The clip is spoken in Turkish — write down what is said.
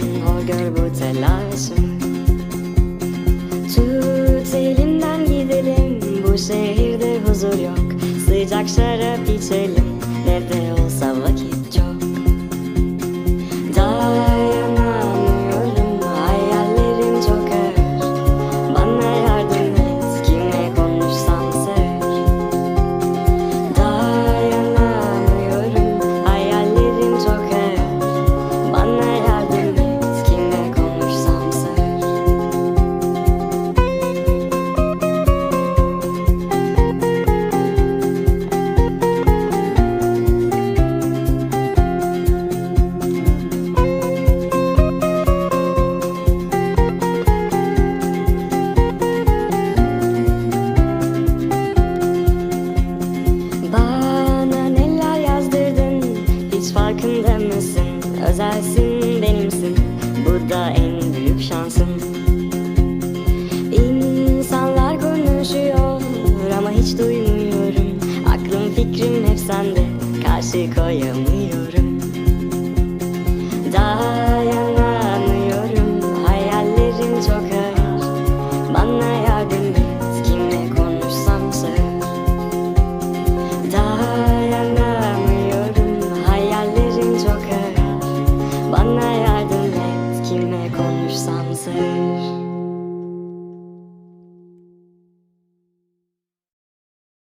hani o gör bu telaşı Tut elimden gidelim. Bu şehirde huzur yok. Sıcak şarap içelim. Özelsin benimsin. Bu da en büyük şansım. İnsanlar konuşuyor Ama hiç duymuyorum. Aklım fikrim hep sende. Karşı koyamıyorum